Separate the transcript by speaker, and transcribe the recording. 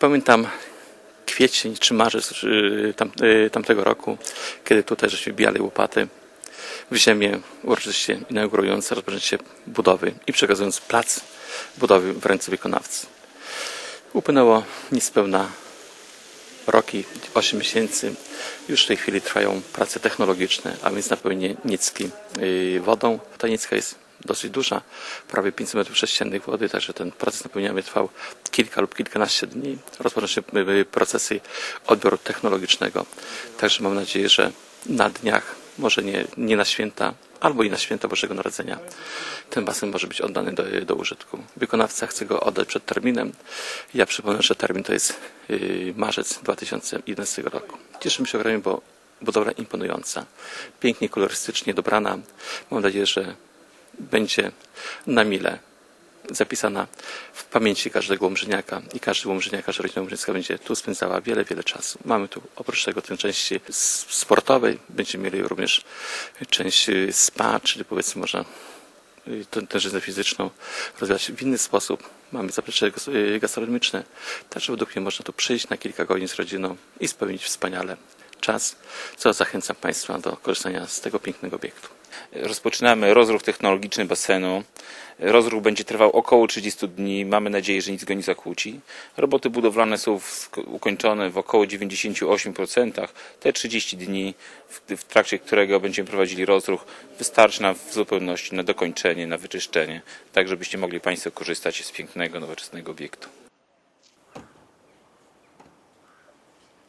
Speaker 1: Pamiętam kwiecień czy marzec y, tam, y, tamtego roku, kiedy tutaj żeśmy bijali łopaty w ziemię, uroczyście inaugurując rozpoczęcie budowy i przekazując plac budowy w ręce wykonawcy. Upłynęło niespełna roki, 8 miesięcy. Już w tej chwili trwają prace technologiczne, a więc napełnienie Nicki y, wodą. Ta Nicka jest dosyć duża, prawie 500 metrów sześciennych wody, także ten proces napełniania trwał kilka lub kilkanaście dni. Rozpoczną się y, procesy odbioru technologicznego. Także mam nadzieję, że na dniach, może nie, nie na święta, albo i na święta Bożego Narodzenia, ten basen może być oddany do, do użytku. Wykonawca chce go oddać przed terminem. Ja przypomnę, że termin to jest y, marzec 2011 roku. Cieszymy się ogromnie, bo budowla imponująca, pięknie kolorystycznie dobrana. Mam nadzieję, że będzie na mile zapisana w pamięci każdego łomżyniaka i każdy łomżyniaka, że rodzina łomżyńska będzie tu spędzała wiele, wiele czasu. Mamy tu oprócz tego tę części s- sportowej, będziemy mieli również część spa, czyli powiedzmy można y, tę tę żyznę fizyczną rozwijać w inny sposób. Mamy zaplecze y, gastronomiczne, także według mnie można tu przyjść na kilka godzin z rodziną i spełnić wspaniale czas, co zachęcam Państwa do korzystania z tego pięknego obiektu.
Speaker 2: Rozpoczynamy rozruch technologiczny basenu. Rozruch będzie trwał około 30 dni. Mamy nadzieję, że nic go nie zakłóci. Roboty budowlane są ukończone w około 98%. Te 30 dni, w trakcie którego będziemy prowadzili rozruch, wystarczy nam w zupełności na dokończenie, na wyczyszczenie, tak żebyście mogli Państwo korzystać z pięknego, nowoczesnego obiektu.